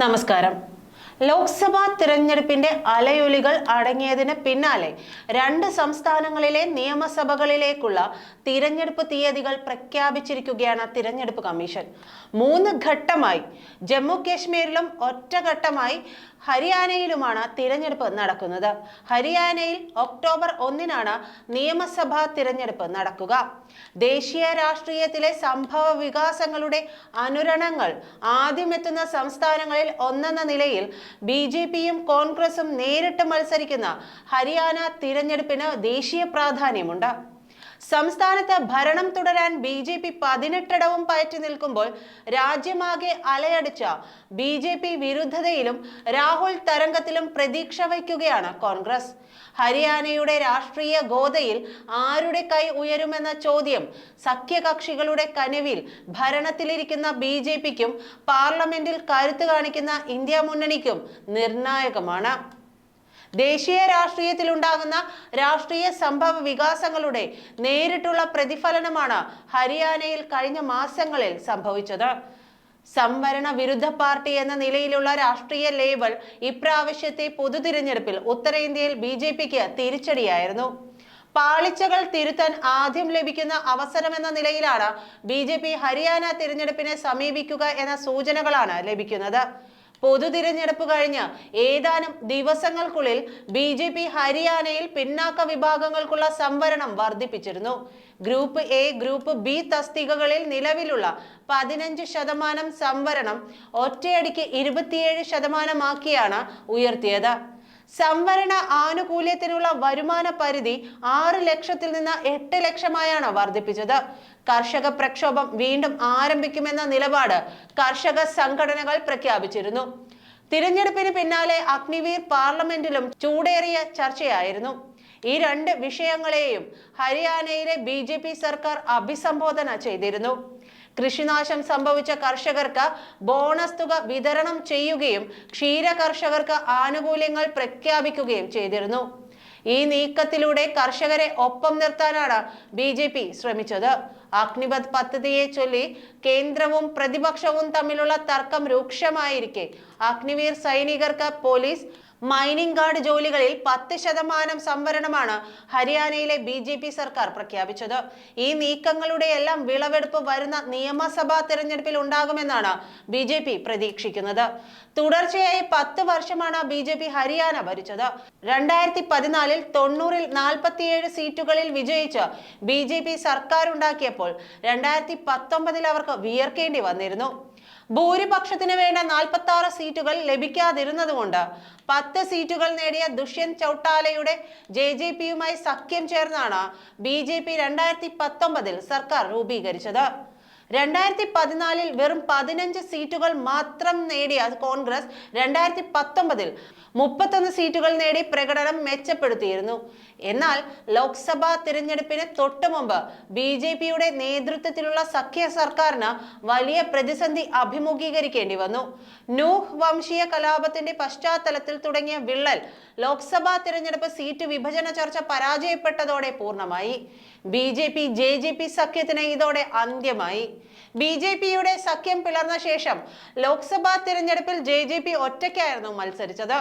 നമസ്കാരം. ലോക്സഭാ തിരഞ്ഞെടുപ്പിന്റെ അലയൊലികൾ അടങ്ങിയതിന് പിന്നാലെ രണ്ട് സംസ്ഥാനങ്ങളിലെ നിയമസഭകളിലേക്കുള്ള തിരഞ്ഞെടുപ്പ് തീയതികൾ പ്രഖ്യാപിച്ചിരിക്കുകയാണ് തിരഞ്ഞെടുപ്പ് കമ്മീഷൻ. മൂന്ന് ഘട്ടമായി ജമ്മു കാശ്മീരിലും ഒറ്റഘട്ടമായി ഹരിയാനയിലുമാണ് തിരഞ്ഞെടുപ്പ് നടക്കുന്നത്. ഹരിയാനയിൽ ഒക്ടോബർ ഒന്നിനാണ് നിയമസഭാ തിരഞ്ഞെടുപ്പ് നടക്കുക. ദേശീയ രാഷ്ട്രീയത്തിലെ സംഭവ വികാസങ്ങളുടെ അനുരണങ്ങൾ ആദ്യമെത്തുന്ന സംസ്ഥാനങ്ങളിൽ ഒന്നെന്ന നിലയിൽ ബി ജെ പിയും കോൺഗ്രസും നേരിട്ട് മത്സരിക്കുന്ന ഹരിയാന തിരഞ്ഞെടുപ്പിന് ദേശീയ പ്രാധാന്യമുണ്ട്. സംസ്ഥാനത്ത് ഭരണം തുടരാൻ ബി ജെ പി പതിനെട്ടിടവും പയറ്റി നിൽക്കുമ്പോൾ രാജ്യമാകെ അലയടിച്ച ബി ജെ പി വിരുദ്ധതയിലും രാഹുൽ തരംഗത്തിലും പ്രതീക്ഷ വയ്ക്കുകയാണ് കോൺഗ്രസ്. ഹരിയാനയുടെ രാഷ്ട്രീയ ഗോതയിൽ ആരുടെ കൈ ഉയരുമെന്ന ചോദ്യം സഖ്യകക്ഷികളുടെ കനവിൽ ഭരണത്തിലിരിക്കുന്ന ബി ജെ പിക്കും പാർലമെന്റിൽ കരുത്ത് കാണിക്കുന്ന ഇന്ത്യ മുന്നണിക്കും നിർണായകമാണ്. ദേശീയ രാഷ്ട്രീയത്തിൽ ഉണ്ടാകുന്ന രാഷ്ട്രീയ സംഭവ വികാസങ്ങളുടെ നേരിട്ടുള്ള പ്രതിഫലനമാണ് ഹരിയാനയിൽ കഴിഞ്ഞ മാസങ്ങളിൽ സംഭവിച്ചത്. സംവരണ വിരുദ്ധ പാർട്ടി എന്ന നിലയിലുള്ള രാഷ്ട്രീയ ലേബൽ ഇപ്രാവശ്യത്തെ പൊതു തിരഞ്ഞെടുപ്പിൽ ഉത്തരേന്ത്യയിൽ ബി ജെ പിക്ക് തിരിച്ചടിയായിരുന്നു. പാളിച്ചകൾ തിരുത്താൻ ആദ്യം ലഭിക്കുന്ന അവസരമെന്ന നിലയിലാണ് ബി ജെ പി ഹരിയാന തിരഞ്ഞെടുപ്പിനെ സമീപിക്കുക എന്ന സൂചനകളാണ് ലഭിക്കുന്നത്. പൊതു തിരഞ്ഞെടുപ്പ് കഴിഞ്ഞ് ഏതാനും ദിവസങ്ങൾക്കുള്ളിൽ ബി ജെ പി ഹരിയാനയിൽ പിന്നാക്ക വിഭാഗങ്ങൾക്കുള്ള സംവരണം വർദ്ധിപ്പിച്ചിരുന്നു. ഗ്രൂപ്പ് എ ഗ്രൂപ്പ് ബി തസ്തികകളിൽ നിലവിലുള്ള പതിനഞ്ച് ശതമാനം സംവരണം ഒറ്റയടിക്ക് ഇരുപത്തിയേഴ് ശതമാനമാക്കിയാണ് ഉയർത്തിയത്. സംവരണ ആനുകൂല്യത്തിനുള്ള വരുമാന പരിധി ആറ് ലക്ഷത്തിൽ നിന്ന് എട്ട് ലക്ഷമായാണ് വർദ്ധിപ്പിച്ചത്. കർഷക പ്രക്ഷോഭം വീണ്ടും ആരംഭിക്കുമെന്ന നിലപാട് കർഷക സംഘടനകൾ പ്രഖ്യാപിച്ചിരുന്നു. തിരഞ്ഞെടുപ്പിന് പിന്നാലെ അഗ്നിവീർ പാർലമെന്റിലും ചൂടേറിയ ചർച്ചയായിരുന്നു. ഈ രണ്ട് വിഷയങ്ങളെയും ഹരിയാനയിലെ ബി സർക്കാർ അഭിസംബോധന ചെയ്തിരുന്നു. കൃഷിനാശം സംഭവിച്ച കർഷകർക്ക് ബോണസ് തുക വിതരണം ചെയ്യുകയും ക്ഷീര കർഷകർക്ക് ആനുകൂല്യങ്ങൾ പ്രഖ്യാപിക്കുകയും ചെയ്തിരുന്നു. ഈ നീക്കത്തിലൂടെ കർഷകരെ ഒപ്പം നിർത്താനാണ് ബി ശ്രമിച്ചത്. അഗ്നിപത് പദ്ധതിയെ ചൊല്ലി കേന്ദ്രവും പ്രതിപക്ഷവും തമ്മിലുള്ള തർക്കം രൂക്ഷമായിരിക്കെ. അഗ്നിവീർ സൈനികർക്ക് പോലീസ് മൈനിങ് ഗാർഡ് ജോലികളിൽ പത്ത് ശതമാനം സംവരണമാണ് ഹരിയാനയിലെ ബി ജെ പി സർക്കാർ പ്രഖ്യാപിച്ചത്. ഈ നീക്കങ്ങളുടെ എല്ലാം വിളവെടുപ്പ് വരുന്ന നിയമസഭാ തെരഞ്ഞെടുപ്പിൽ ഉണ്ടാകുമെന്നാണ് ബി ജെ പി പ്രതീക്ഷിക്കുന്നത്. തുടർച്ചയായി പത്ത് വർഷമാണ് ബി ജെ പി ഹരിയാന ഭരിച്ചത്. രണ്ടായിരത്തി പതിനാലിൽ തൊണ്ണൂറിൽ നാൽപ്പത്തിയേഴ് സീറ്റുകളിൽ വിജയിച്ച് ബി ജെ പി സർക്കാർ ഉണ്ടാക്കിയപ്പോൾ രണ്ടായിരത്തി പത്തൊമ്പതിൽ അവർക്ക് വിയർക്കേണ്ടി വന്നിരുന്നു. ഭൂരിപക്ഷത്തിന് വേണ്ട നാൽപ്പത്തി ആറ് സീറ്റുകൾ ലഭിക്കാതിരുന്നതുകൊണ്ട് പത്ത് സീറ്റുകൾ നേടിയ ദുഷ്യന്ത് ചൗട്ടാലയുടെ ജെ ജെ പിയുമായി സഖ്യം ചേർന്നാണ് ബി ജെ പി രണ്ടായിരത്തി പത്തൊമ്പതിൽ സർക്കാർ രൂപീകരിച്ചത്. രണ്ടായിരത്തി പതിനാലിൽ വെറും പതിനഞ്ച് സീറ്റുകൾ മാത്രം നേടിയ കോൺഗ്രസ് രണ്ടായിരത്തി പത്തൊമ്പതിൽ മുപ്പത്തൊന്ന് സീറ്റുകൾ നേടി പ്രകടനം മെച്ചപ്പെടുത്തിയിരുന്നു. എന്നാൽ ലോക്സഭാ തിരഞ്ഞെടുപ്പിന് തൊട്ടു മുമ്പ് ബി ജെ പിയുടെ നേതൃത്വത്തിലുള്ള സഖ്യ സർക്കാരിന് വലിയ പ്രതിസന്ധി അഭിമുഖീകരിക്കേണ്ടി വന്നു. നൂഹ് വംശീയ കലാപത്തിന്റെ പശ്ചാത്തലത്തിൽ തുടങ്ങിയ വിള്ളൽ ലോക്സഭാ തിരഞ്ഞെടുപ്പ് സീറ്റ് വിഭജന ചർച്ച പരാജയപ്പെട്ടതോടെ പൂർണമായി. B J P J J P സഖ്യത്തിന് ഇതോടെ അന്ത്യമായി. ബി ജെ പിയുടെ സഖ്യം പിളർന്ന ശേഷം ലോക്സഭാ തിരഞ്ഞെടുപ്പിൽ ജെ ജെ പി ഒറ്റയ്ക്കായിരുന്നു മത്സരിച്ചത്.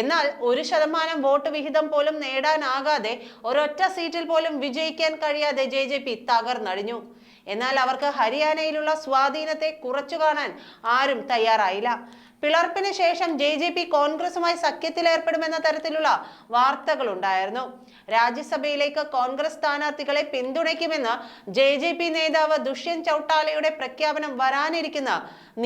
എന്നാൽ ഒരു ശതമാനം വോട്ട് വിഹിതം പോലും നേടാനാകാതെ ഒരൊറ്റ സീറ്റിൽ പോലും വിജയിക്കാൻ കഴിയാതെ ജെ ജെ പി തകർന്നടിഞ്ഞു. എന്നാൽ അവർക്ക് ഹരിയാനയിലുള്ള സ്വാധീനത്തെ കുറച്ചു കാണാൻ ആരും തയ്യാറായില്ല. പിളർപ്പിന് ശേഷം ജെ ജെ പി കോൺഗ്രസുമായി സഖ്യത്തിലേർപ്പെടുമെന്ന തരത്തിലുള്ള വാർത്തകൾ ഉണ്ടായിരുന്നു രാജ്യസഭയിലേക്ക് കോൺഗ്രസ് സ്ഥാനാർത്ഥികളെ പിന്തുണയ്ക്കുമെന്ന് ജെ ജെ പി നേതാവ് ദുഷ്യന്ത് ചൌട്ടാലയുടെ പ്രഖ്യാപനം വരാനിരിക്കുന്ന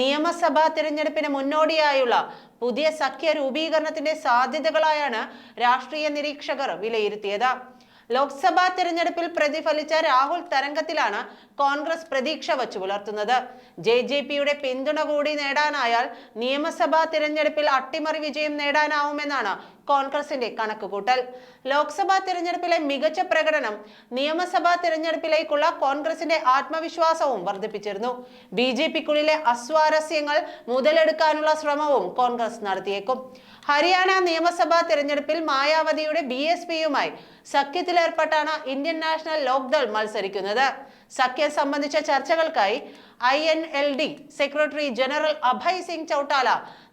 നിയമസഭാ തിരഞ്ഞെടുപ്പിന് മുന്നോടിയായുള്ള പുതിയ സഖ്യ രൂപീകരണത്തിന്റെ സാധ്യതകളായാണ് രാഷ്ട്രീയ നിരീക്ഷകർ വിലയിരുത്തിയത്. ലോക്സഭാ തിരഞ്ഞെടുപ്പിൽ പ്രതിഫലിച്ച രാഹുൽ തരംഗത്തിലാണ് കോൺഗ്രസ് പ്രതീക്ഷ വച്ചു പുലർത്തുന്നത്. ജെ ജെ പിയുടെ പിന്തുണ കൂടി നേടാനായാൽ നിയമസഭാ തിരഞ്ഞെടുപ്പിൽ അട്ടിമറി വിജയം നേടാനാവുമെന്നാണ് കോൺഗ്രസിന്റെ കണക്കുകൂട്ടൽ. ലോക്സഭാ തിരഞ്ഞെടുപ്പിലെ മികച്ച പ്രകടനം നിയമസഭാ തിരഞ്ഞെടുപ്പിലേക്കുള്ള കോൺഗ്രസിന്റെ ആത്മവിശ്വാസവും വർദ്ധിപ്പിച്ചിരുന്നു. ബി ജെ പിക്കുള്ളിലെ അസ്വാരസ്യങ്ങൾ മുതലെടുക്കാനുള്ള ശ്രമവും കോൺഗ്രസ് നടത്തിയേക്കും. ഹരിയാന നിയമസഭാ തിരഞ്ഞെടുപ്പിൽ മായാവതിയുടെ ബി എസ് പിയുമായി സഖ്യത്തിലേർപ്പെട്ടാണ് ഇന്ത്യൻ നാഷണൽ ലോക്ദൾ മത്സരിക്കുന്നത്. സഖ്യം സംബന്ധിച്ച ചർച്ചകൾക്കായി I N L D secretary general Abhay Singh Chautala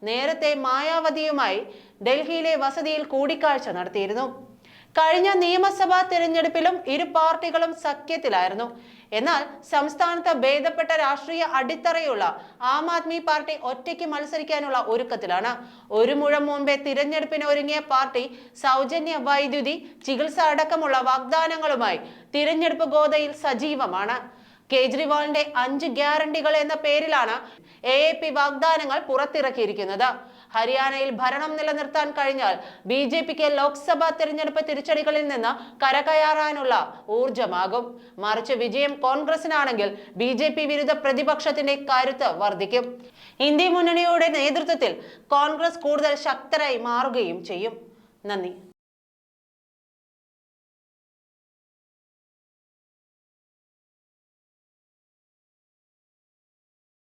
നേരത്തെ മായാവതിയുമായി ഡൽഹിയിലെ വസതിയിൽ കൂടിക്കാഴ്ച നടത്തിയിരുന്നു. കഴിഞ്ഞ നിയമസഭാ തെരഞ്ഞെടുപ്പിലും ഇരു പാർട്ടികളും സഖ്യത്തിലായിരുന്നു. എന്നാൽ സംസ്ഥാനത്ത് ഭേദപ്പെട്ട രാഷ്ട്രീയ അടിത്തറയുള്ള ആം ആദ്മി പാർട്ടി ഒറ്റയ്ക്ക് മത്സരിക്കാനുള്ള ഒരുക്കത്തിലാണ്. ഒരു മുഴം മുമ്പേ തിരഞ്ഞെടുപ്പിന് ഒരുങ്ങിയ പാർട്ടി സൗജന്യ വൈദ്യുതി ചികിത്സ അടക്കമുള്ള വാഗ്ദാനങ്ങളുമായി തിരഞ്ഞെടുപ്പ് ഗോതയിൽ സജീവമാണ്. കേജ്രിവാളിന്റെ അഞ്ച് ഗ്യാരണ്ടികൾ എന്ന പേരിലാണ് എ വാഗ്ദാനങ്ങൾ പുറത്തിറക്കിയിരിക്കുന്നത്. ഹരിയാനയിൽ ഭരണം നിലനിർത്താൻ കഴിഞ്ഞാൽ ബി ജെ പിക്ക് ലോക്സഭാ തിരഞ്ഞെടുപ്പ് തിരിച്ചടികളിൽ നിന്ന് കരകയറാനുള്ള ഊർജമാകും മറിച്ച് വിജയം കോൺഗ്രസിനാണെങ്കിൽ ബി ജെ പി വിരുദ്ധ പ്രതിപക്ഷത്തിന്റെ കരുത്ത് വർദ്ധിക്കും. ഇന്ത്യ മുന്നണിയുടെ നേതൃത്വത്തിൽ കോൺഗ്രസ് കൂടുതൽ ശക്തരായി മാറുകയും ചെയ്യും. നന്ദി.